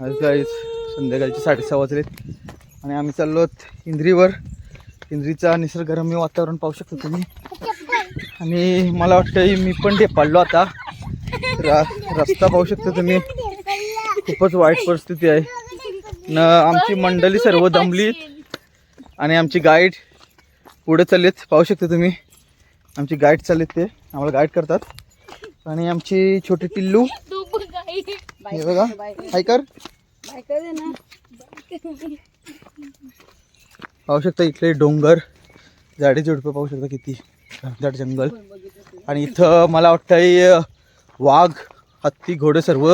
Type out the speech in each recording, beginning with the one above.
आज गाईच संध्याकाळचे साडेसहा वाजलेत. आणि आम्ही चाललो आहोत इंद्रीवर. इंद्रीचा निसर्गरम्य वातावरण पाहू शकता तुम्ही. आणि मला वाटतं मी पण पडलो आता. रा रस्ता पाहू शकता तुम्ही. खूपच वाईट परिस्थिती आहे. न आमची मंडळी सर्व दमली आणि आमची गाईड पुढे चाललेत. पाहू शकता तुम्ही. आमची गाईड चाललेत ते. आम्हाला गाईड करतात. आणि आमची छोटी टिल्लू. हे बघा हाय कर पाहू शकता इथले डोंगर. झाडे झुडपं पाहू शकता किती घनदाट जंगल. आणि इथं मला वाटतं वाघ हत्ती घोडे सर्व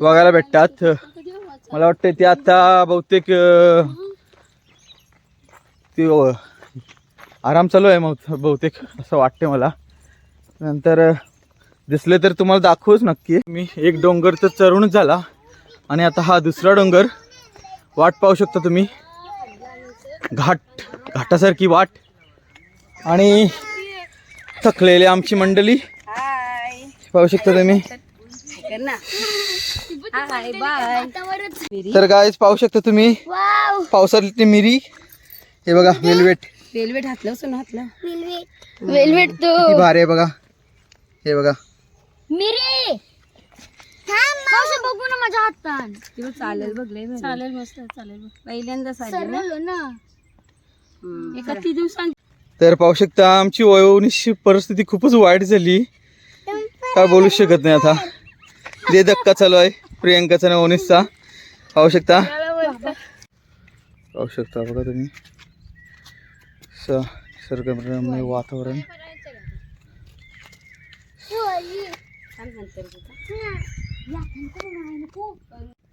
बघायला भेटतात. मला वाटतं ते आता बहुतेक ते आराम चालू आहे मग बहुतेक असं वाटते मला. नंतर दिसले तर तुम्हाला दाखवूच नक्की. मी एक डोंगर तर चढूनच झाला आणि आता हा दुसरा डोंगर. वाट पाहू शकता तुम्ही. घाट घाटासारखी वाट. आणि थकलेली आमची मंडळी. हाय. पाहू शकता तुम्ही. तर गायच पाहू शकता तुम्ही. पावसातली मिरी. हे बघा वेलवेट. वेलवेट हातलं हातलं. वेलवेट. भारी आहे बघा. हे बघा. मिरी! मावशी बघू ना माझ्या हातात किंवा चालेल बघ लय भारी. चालेल मस्त चालेल पहिल्यांदा चालेल ना? ना. हम्म. एका ती तर पाहू शकता आमची वयोनिशी परिस्थिती खूपच वाईट झाली. काय बोलू शकत नाही आता. दे धक्का चालू आहे प्रियंकाचा आणि ओनिसचा पाहू शकता. पाहू शकता बघा तुम्ही. स- निसर्गरम्य वातावरण.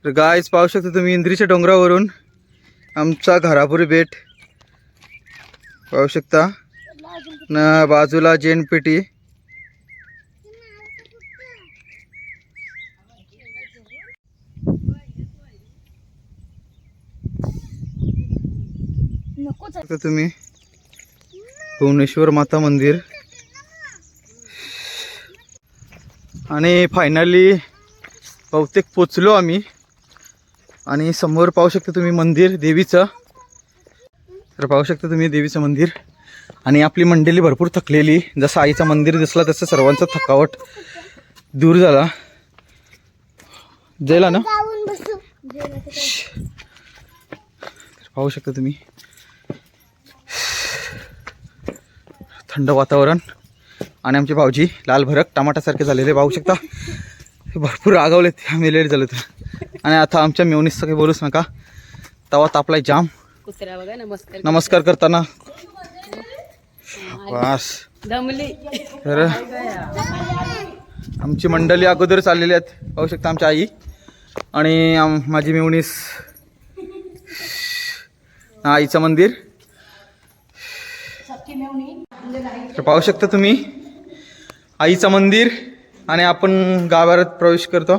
तर गायच पाहू शकता तुम्ही इंद्रीच्या डोंगरावरून आमचा घरापुरी बेट. पाहू शकता. न बाजूला जैन पेटी तुम्ही. भुवनेश्वर माता मंदिर. आणि फायनली बहुतेक पोचलो आम्ही. आणि समोर पाहू शकता तुम्ही मंदिर देवीचं. तर पाहू शकता तुम्ही देवीचं मंदिर. आणि आपली मंडळी भरपूर थकलेली. जसं आईचं मंदिर दिसला तसं सर्वांचा थकावट दूर झाला. जायला ना? पाहू शकता तुम्ही. थंड वातावरण. आणि आमचे भाऊजी लाल भरक टमाटासारखे झालेले पाहू शकता. भरपूर रागावलेत आम्ही लेट झालो तर. आणि आता आमच्या मेवणीचं काही बोलूच नका. तवा तापलाय जाम. नमस्कार नमस्कार करताना. बस तर आमची मंडळी अगोदर चाललेली आहेत. पाहू शकता आमची आई आणि माझी मेवणीस. आईचं मंदिर. तर पाहू शकता तुम्ही. आईचं मंदिर आणि आपण गाभाऱ्यात प्रवेश करतो.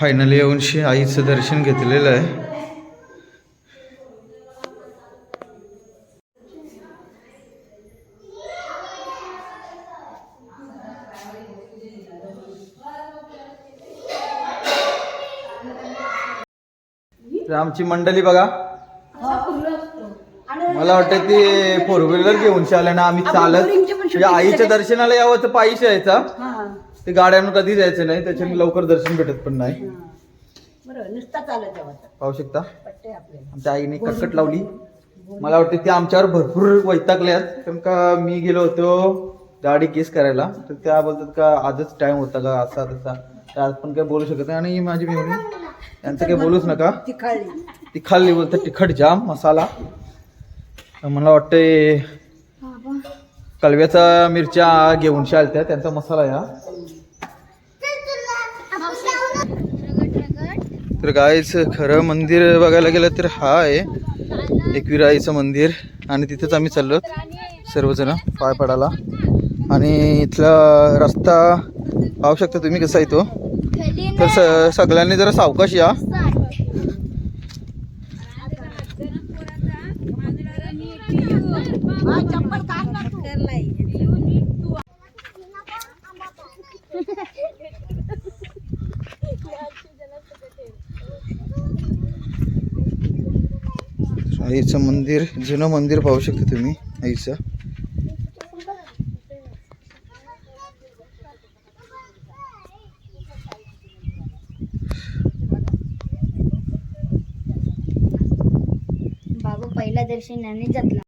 फायनली येऊनशी आईचं दर्शन घेतलेलं आहे. आमची मंडळी बघा. मला वाटतं ते फोर व्हीलर घेऊन आले ना आम्ही चालत म्हणजे आईच्या दर्शनाला यावं तर पायीच यायचा ते गाड्यानं कधी जायचं नाही त्याच्याने लवकर दर्शन भेटत पण नाही. बरोबर नुसता चालत जावं पाहू शकता? पट्टे आपले आमच्या आईने कटकट लावली. मला वाटते ते आमच्यावर भरपूर वैतागल्यात कारण का मी गेलो होतो गाडी केस करायला. तर त्या बोलतात का आजच टाइम होता का असा तसा. तर आज पण काय बोलू शकत नाही. आणि माझी मेवणी यांचं काही बोलूच नका. ती खाल्ली ती खाल्ली बोलतात तिखट जाम मसाला. तर मला वाटते कलव्याचा मिरच्या घेऊन आलत्या त्यांचा मसाला या. तर गायच खरं मंदिर बघायला गेलं तर हा आहे. एकविराईचं मंदिर. आणि तिथेच आम्ही चाललो सर्वजण पाय पडायला. आणि इथला रस्ता पाहू शकता तुम्ही कसा आहे तो? तर स सगळ्यांनी जरा सावकाश या. आईचं मंदिर जुनं मंदिर पाहू शकता तुम्ही आईचं. बाबा पहिला दर्शन यांनी जातला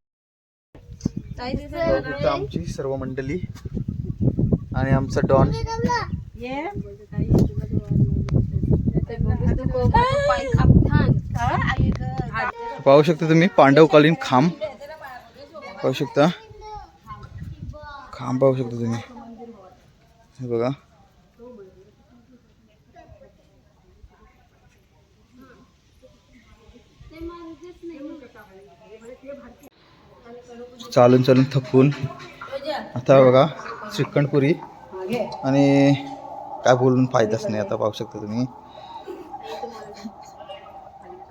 इथं आमची सर्व मंडळी आणि आमचा डॉन. पाहू शकता तुम्ही पांडवकालीन खांब. पाहू शकता. खांब पाहू शकता तुम्ही. हे बघा. चालून चालून थकून आता बघा श्रीखंडपुरी. आणि काय बोलून फायदाच नाही आता पाहू शकता तुम्ही.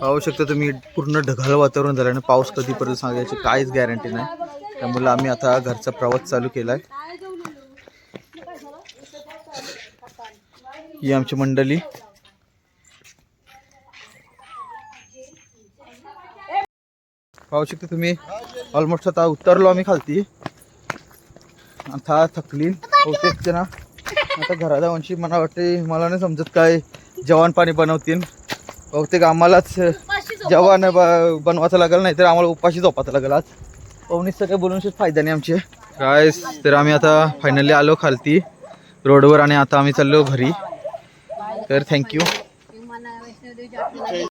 पाहू शकता तुम्ही पूर्ण ढगाळ वातावरण झालं आणि पाऊस कधीपर्यंत सांगायची काहीच गॅरंटी नाही. त्यामुळे आम्ही आता घरचा प्रवास चालू केला आहे ही आमची मंडळी. पाहू शकता तुम्ही ऑलमोस्ट आता उतरलो आम्ही खालती. आता थकली बहुतेक ना आता घरा जाऊनशी मला वाटते मला नाही समजत काय जवान पाणी बनवतील. बहुतेक आम्हालाच जवान ब- बनवायचं लागेल नाही तर आम्हाला उपाशी झोपायचं लागेल आज. पवनीचं काही बोलूनशीच फायदा नाही आमचे. काय तर आम्ही आता फायनली आलो खालती रोडवर आणि आता आम्ही चाललो घरी. तर थँक्यू